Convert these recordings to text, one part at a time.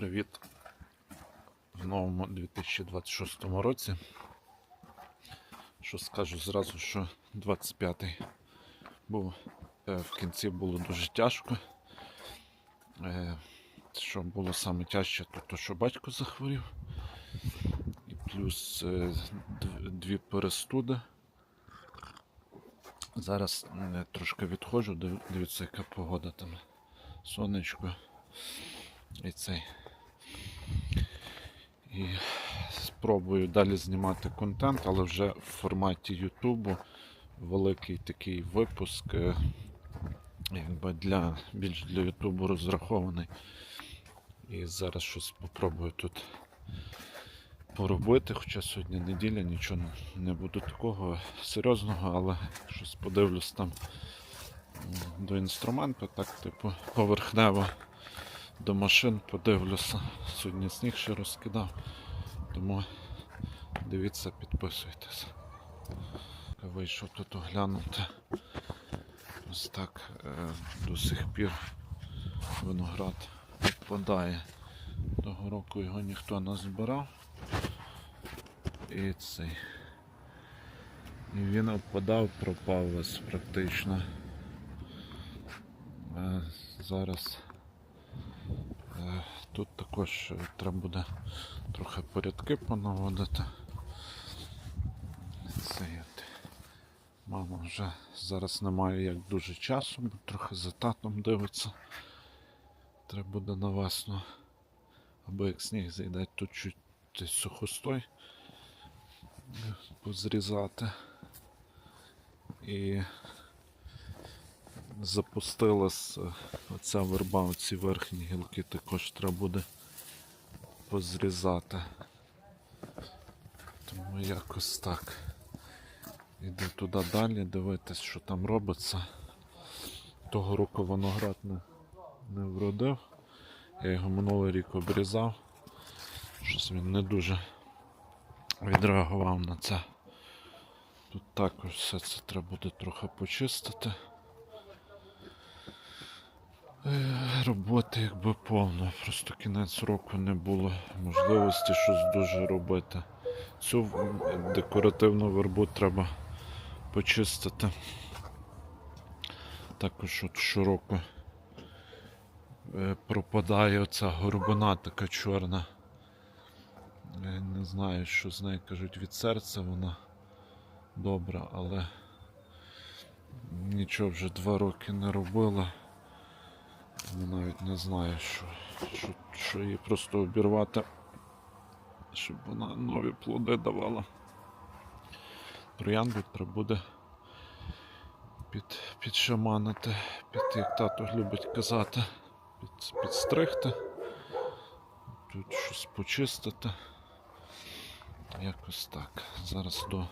Привіт в новому 2026 році. Що скажу зразу, що 25-й був е, в кінці було дуже тяжко. Е, Що було саме тяжче, то, то що батько захворів. І плюс е, дві перестуди. Зараз трошки відходжу, див- дивіться, яка погода там. Сонечко. І цей. І спробую далі знімати контент, але вже в форматі Ютубу великий такий випуск, е, якби для, більш для Ютубу розрахований. І зараз щось спробую тут поробити, хоча сьогодні неділя, нічого не буду такого серйозного, але щось подивлюсь там до інструменту, так, типу, поверхнево до машин подивлюся. Сьогодні сніг ще розкидав. Тому дивіться, підписуйтесь. Вийшов тут оглянути. Ось так е, до сих пір виноград відпадає. Того року його ніхто не збирав. І цей. І він опадав, пропав весь практично. Е, зараз Тут також е, треба буде трохи порядки понаводити. Це от. Мама вже зараз немає як дуже часу, бо трохи за татом дивиться. Треба буде на весну. Або як сніг зайде, тут чуть сухостой е, позрізати. І запустилась е, оця верба, оці верхні гілки також треба буде позрізати. Тому якось так. Іду туди далі, дивитись, що там робиться. Того року виноград не, не вродив. Я його минулий рік обрізав. Щось він не дуже відреагував на це. Тут також все це треба буде трохи почистити. Е, Роботи якби повно. Просто кінець року не було можливості щось дуже робити. Цю декоративну вербу треба почистити. Також от щороку е, пропадає оця горбина така чорна. Я не знаю, що з нею кажуть від серця вона добра, але нічого вже два роки не робила. Я навіть не знаю, що, що, що її просто обірвати, щоб вона нові плоди давала. Троянду треба буде під, підшаманити, під, як тато любить казати, під, підстригти, тут щось почистити. Якось так. Зараз до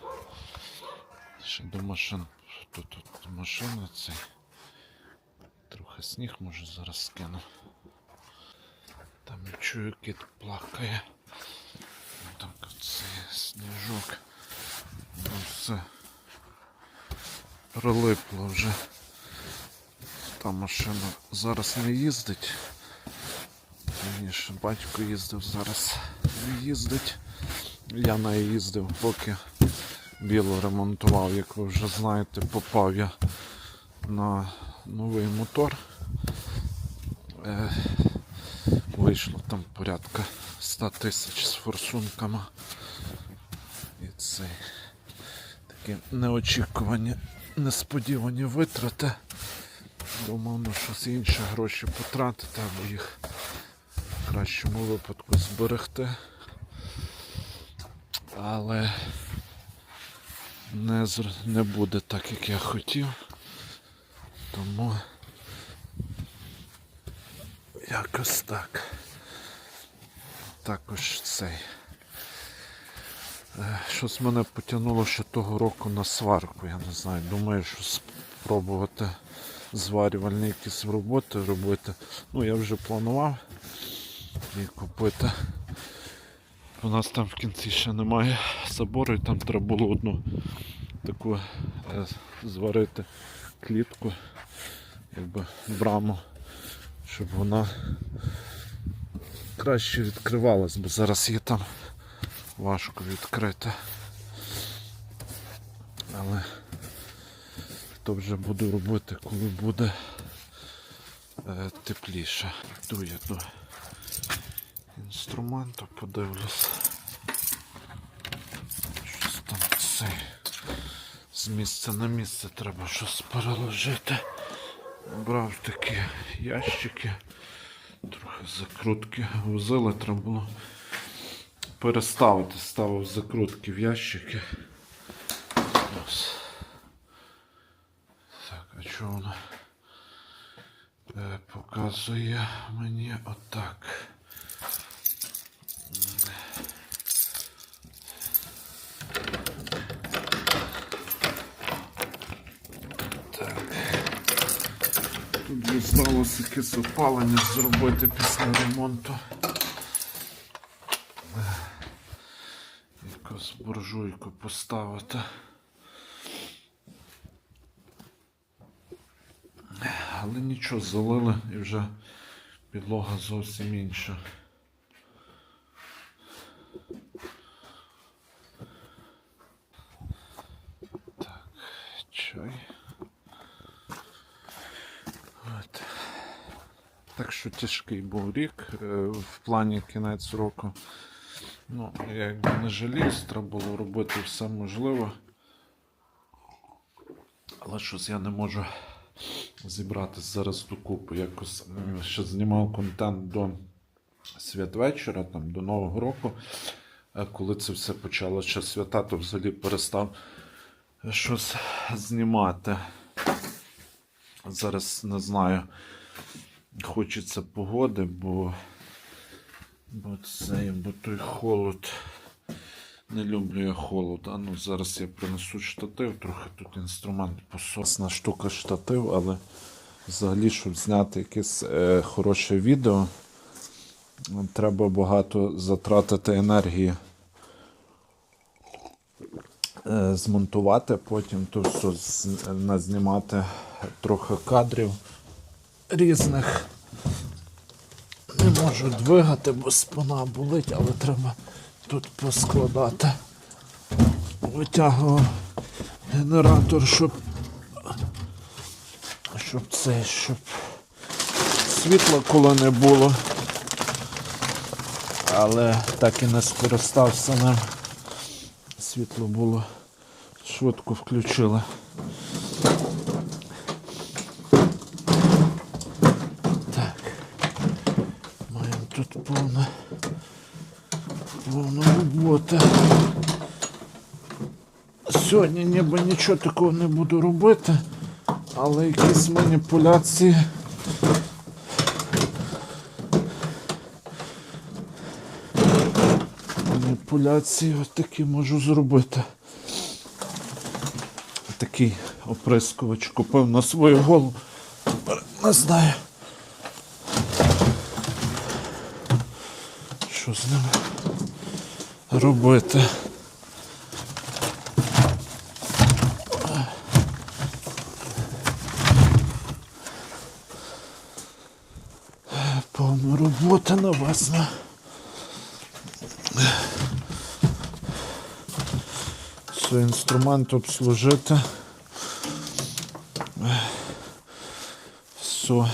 ще до машин. Тут, тут машина цей. Трохи сніг може зараз скину. Там я чую кіт плакає. Так оце сніжок. Ну все прилипло вже. Та машина зараз не їздить. Раніше батько їздив, зараз не їздить. Я не їздив, поки біло ремонтував, як ви вже знаєте, попав я на новий мотор. Е, вийшло там порядка 100 тисяч з форсунками. І це такі неочікувані, несподівані витрати. Думав, ну щось інше гроші потратити, або їх в кращому випадку зберегти. Але не, не буде так, як я хотів. Тому якось так. Також цей. Е, Щось мене потягнуло ще того року на сварку, я не знаю. Думаю, що спробувати зварювальні якісь роботи робити. Ну, я вже планував її купити. У нас там в кінці ще немає забору, і там треба було одну таку е, зварити клітку, якби браму, щоб вона краще відкривалась, бо зараз її там важко відкрити. Але то вже буду робити, коли буде е, тепліше. Йду я до інструменту, подивлюсь. Щось там цей. З місця на місце треба щось переложити. Брав такі ящики, трохи закрутки возили, треба було переставити, ставив закрутки в ящики. Так, а що воно е, показує мені отак. Так. Тут дісталося якесь опалення зробити після ремонту. Якусь буржуйку поставити. Але нічого, залили і вже підлога зовсім інша. Так, чай. От. Так що тяжкий був рік е, в плані кінець року. Ну, я якби не жаліюсь, треба було робити все можливе. Але щось я не можу зібратись зараз докупи. Якось ще знімав контент до святвечора, там, до Нового року. Е, Коли це все почало ще свята, то взагалі перестав щось знімати. Зараз не знаю. Хочеться погоди, бо, бо це, бо той холод. Не люблю я холод. А ну зараз я принесу штатив, трохи тут інструмент пососна штука штатив, але взагалі, щоб зняти якесь е, хороше відео, треба багато затратити енергії. Е, змонтувати, потім то все назнімати трохи кадрів різних. Не можу двигати, бо спина болить, але треба тут поскладати. Витягував генератор, щоб, щоб це, щоб світла коли не було. Але так і не скористався ним. Світло було швидко включили. Так. Маємо тут повне, повну роботу. Сьогодні ніби нічого такого не буду робити, але якісь маніпуляції. Маніпуляції от такі можу зробити. Такий оприскувач купив на свою голову. Не знаю. Що з ним робити? Повна робота на вас. На. Інструмент обслужити. Все.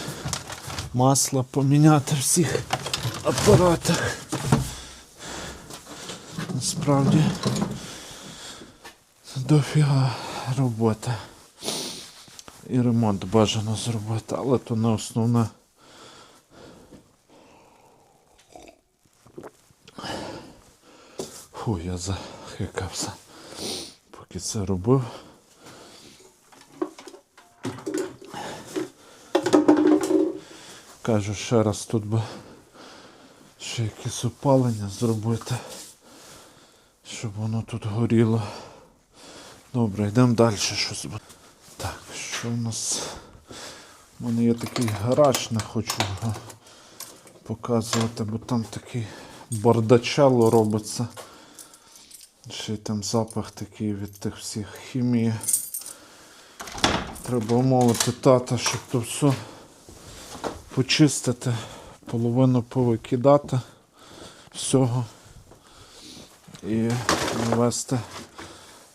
Масло поміняти всіх апаратах. Насправді дофіга роботи. І ремонт бажано зробити, але то не основне. Фу, я захикався. Поки це робив. Кажу ще раз тут би ще якесь опалення зробити, щоб воно тут горіло. Добре, йдемо далі. Щось буде. Так, що у нас? У мене є такий гараж, не хочу його показувати, бо там такий бардачало робиться. Ще й там запах такий від тих всіх хімії. Треба умовити тата, щоб то все почистити, половину повикидати. всього і навести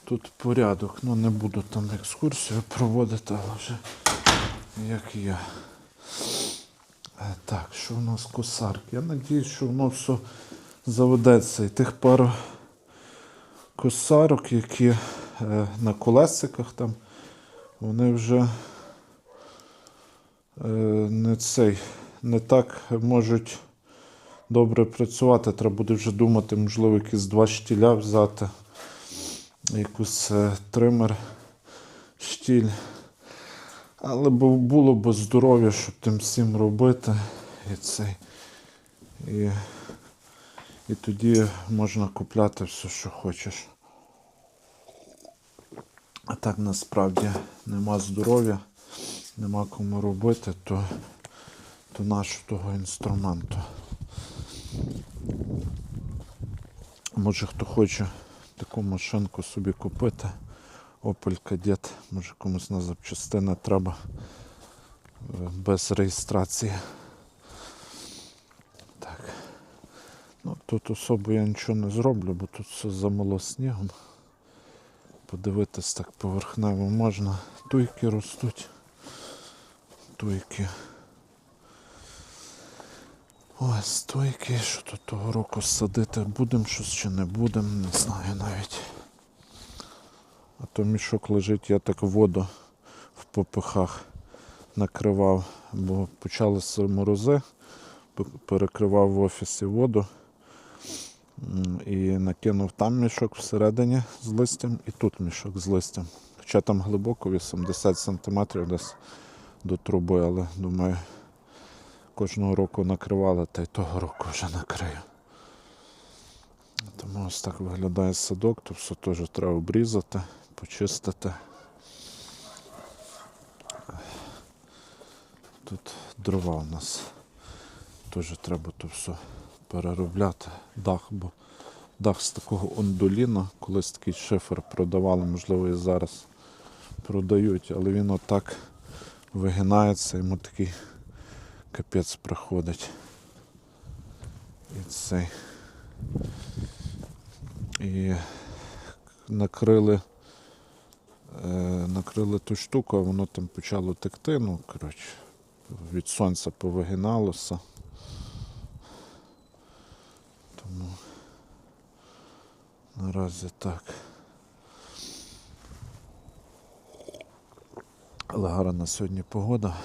тут порядок. Ну не буду там екскурсію проводити, але вже як я. Е, Так, що в нас косарки? Я надіюсь, що воно все заведеться. І тих пару косарок, які е, на колесиках там, вони вже е, не цей, не так можуть добре працювати. Треба буде вже думати, можливо, якісь два штіля взяти, якусь е, тример, штіль. Але було б здоров'я, щоб тим всім робити. І, цей, і, і тоді можна купляти все, що хочеш. А так насправді нема здоров'я, нема кому робити, то, то нащо того інструменту. Може хто хоче таку машинку собі купити. Opel Kadett, може комусь на запчастини треба е, без реєстрації. Так. Ну, тут особо я нічого не зроблю, бо тут все замило снігом. Подивитись так поверхнево можна. Туйки ростуть. Туйки. Ось стойки, що тут того року садити будемо щось чи не будемо, не знаю навіть. А то мішок лежить, я так воду в попихах накривав, бо почалися морози, перекривав в офісі воду і накинув там мішок всередині з листям і тут мішок з листям. Хоча там глибоко 80 см десь до труби, але думаю, кожного року накривали, та й того року вже накрию. Тому ось так виглядає садок, то все теж треба обрізати, почистити. Тут дрова у нас. Теж треба то все переробляти. Дах, бо дах з такого ондоліна, колись такий шифер продавали, можливо і зараз продають, але він отак вигинається, йому такий капець приходить. І цей. І накрили, е, накрили ту штуку, а воно там почало текти, ну, коротше, від сонця повигиналося. Тому наразі так. Але гарна сьогодні погода.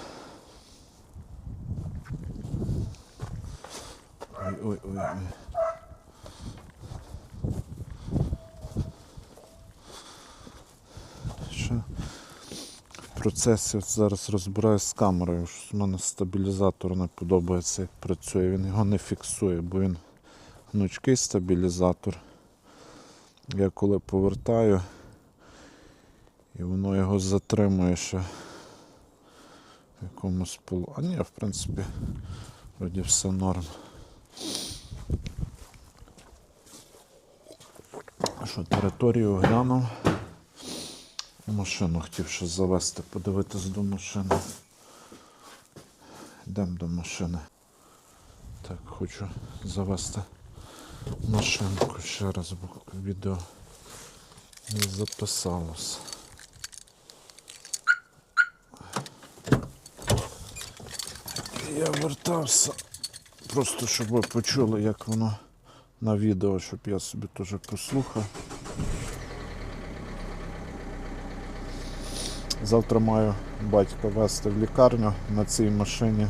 Ой, ой. Що? В процесі зараз розбираюсь з камерою. Щось У мене стабілізатор не подобається, як працює. Він його не фіксує, бо він гнучкий стабілізатор. Я коли повертаю, і воно його затримує ще в якомусь полу. А ні, в принципі, вроді все норм. Що, територію глянув. Машину хотів ще завести, подивитись до машини. Йдемо до машини. Так, хочу завести машинку ще раз, бо відео не записалось. Я вертався, просто щоб ви почули, як воно на відео, щоб я собі теж послухав. Завтра маю батька везти в лікарню на цій машині.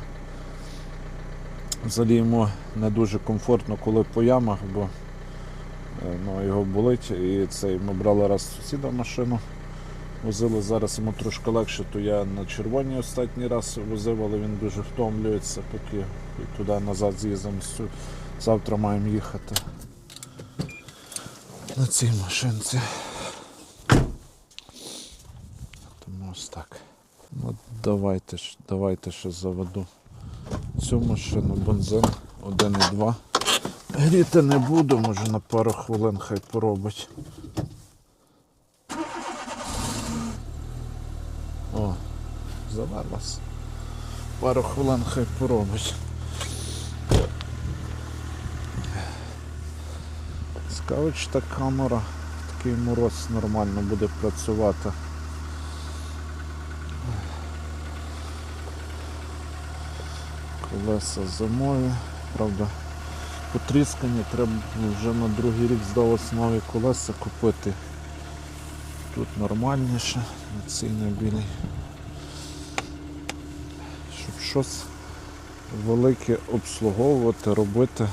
Взагалі йому не дуже комфортно, коли по ямах, бо е, ну, його болить. І цей, ми брали раз сусіда машину, возили зараз йому трошки легше, то я на червоній останній раз возив, але він дуже втомлюється, поки туди назад з'їздимо. Завтра маємо їхати на цій машинці. Тому ось так. Ну, давайте, давайте ще заведу цю машину, бензин 1,2. Гріти не буду, може на пару хвилин хай поробить. О, завелась. Пару хвилин хай поробить. Цікаво, чи та камера в такий мороз нормально буде працювати. Колеса зимові, правда, потріскані, треба вже на другий рік здалось нові колеса купити. Тут нормальніше, на цій на. Щоб щось велике обслуговувати, робити,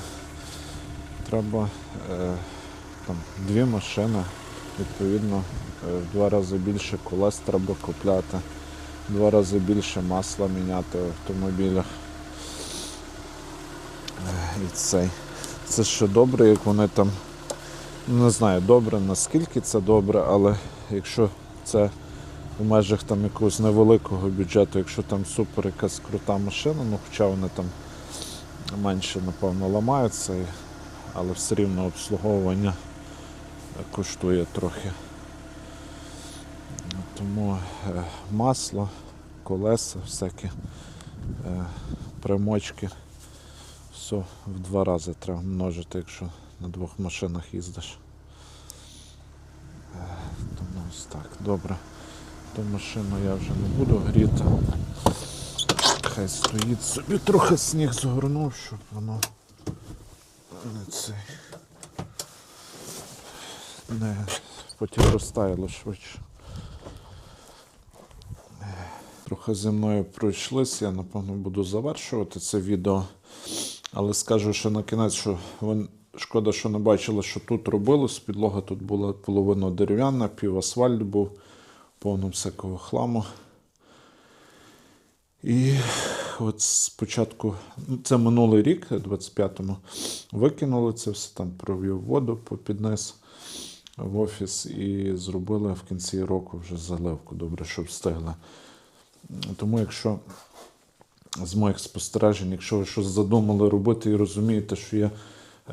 треба е, там, дві машини, відповідно, е, в два рази більше колес треба купляти, в два рази більше масла міняти в автомобілях. Е, І цей. Це ще добре, як вони там. ну, Не знаю, добре, наскільки це добре, але якщо це в межах там якогось невеликого бюджету, якщо там супер якась крута машина, ну хоча вони там менше, напевно, ламаються, але все рівно обслуговування коштує трохи. Тому е, масло, колеса, всякі е, примочки. Все в два рази треба множити, якщо на двох машинах їздиш. Е, Тому ось так, добре. Ту машину я вже не буду гріти. Хай стоїть собі трохи сніг згорнув, щоб воно не цей. Не потім розтаяло швидше. Трохи зі мною пройшлись, я напевно буду завершувати це відео. Але скажу ще на кінець, що вон, шкода, що не бачили, що тут робилось. Підлога тут була половина дерев'яна, пів асфальт був, повно всякого хламу. І от спочатку, ну, це минулий рік, 25-му, викинули це все, там провів воду по підниз в офіс і зробили в кінці року вже заливку. Добре, що встигли. Тому якщо з моїх спостережень, якщо ви щось задумали робити і розумієте, що є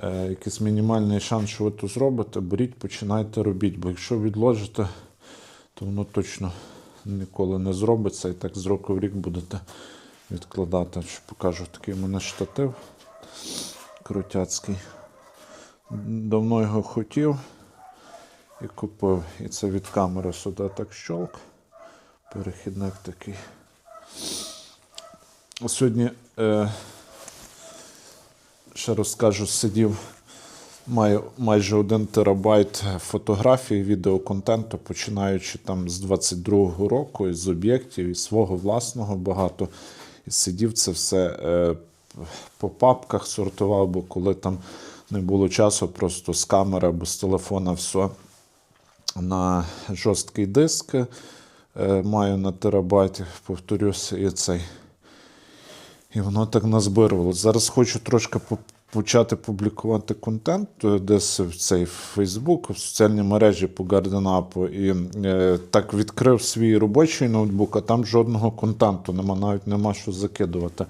е, якийсь мінімальний шанс, що ви то зробите, беріть, починайте робіть. Бо якщо відложите, то воно точно ніколи не зробиться і так з року в рік будете відкладати. Що покажу такий у мене штатив крутяцький. Давно його хотів і купив. І це від камери сюди так щолк. Перехідник такий. Сьогодні, е, ще розкажу, сидів, маю майже один терабайт фотографій, відеоконтенту, починаючи там з 22-го року, із об'єктів, і свого власного багато. І сидів це все е, по папках сортував, бо коли там не було часу, просто з камери або з телефона все на жорсткий диск. е, Маю на терабайт, повторюся, і цей. І воно так назбирувало. Зараз хочу трошки почати публікувати контент е, десь в цей Фейсбук, в соціальні мережі по GardenUp. І е, так відкрив свій робочий ноутбук, а там жодного контенту нема, навіть нема що закидувати.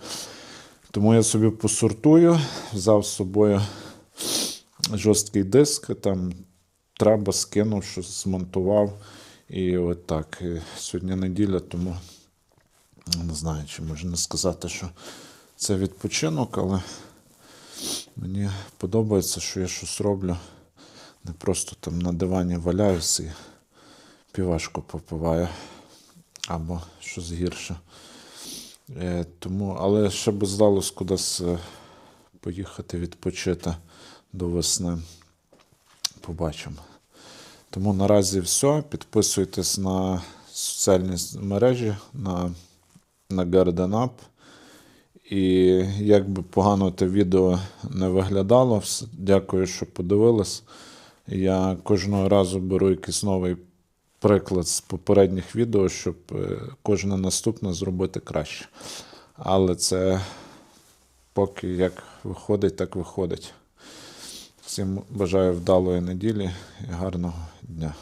Тому я собі посортую, взяв з собою жорсткий диск, там треба скинув, щось змонтував. І от так. Сьогодні неділя, тому не знаю, чи можна сказати, що це відпочинок, але мені подобається, що я щось роблю. Не просто там на дивані валяюся і півашку попиваю або щось гірше. Е, тому, але ще би здалось кудись е, поїхати відпочити до весни. Побачимо. Тому наразі все. Підписуйтесь на соціальні мережі, на, на GardenUp. І як би погано те відео не виглядало, дякую, що подивились. Я кожного разу беру якийсь новий приклад з попередніх відео, щоб е, кожне наступне зробити краще. Але це поки як виходить, так виходить. Всім бажаю вдалої неділі і гарного дня.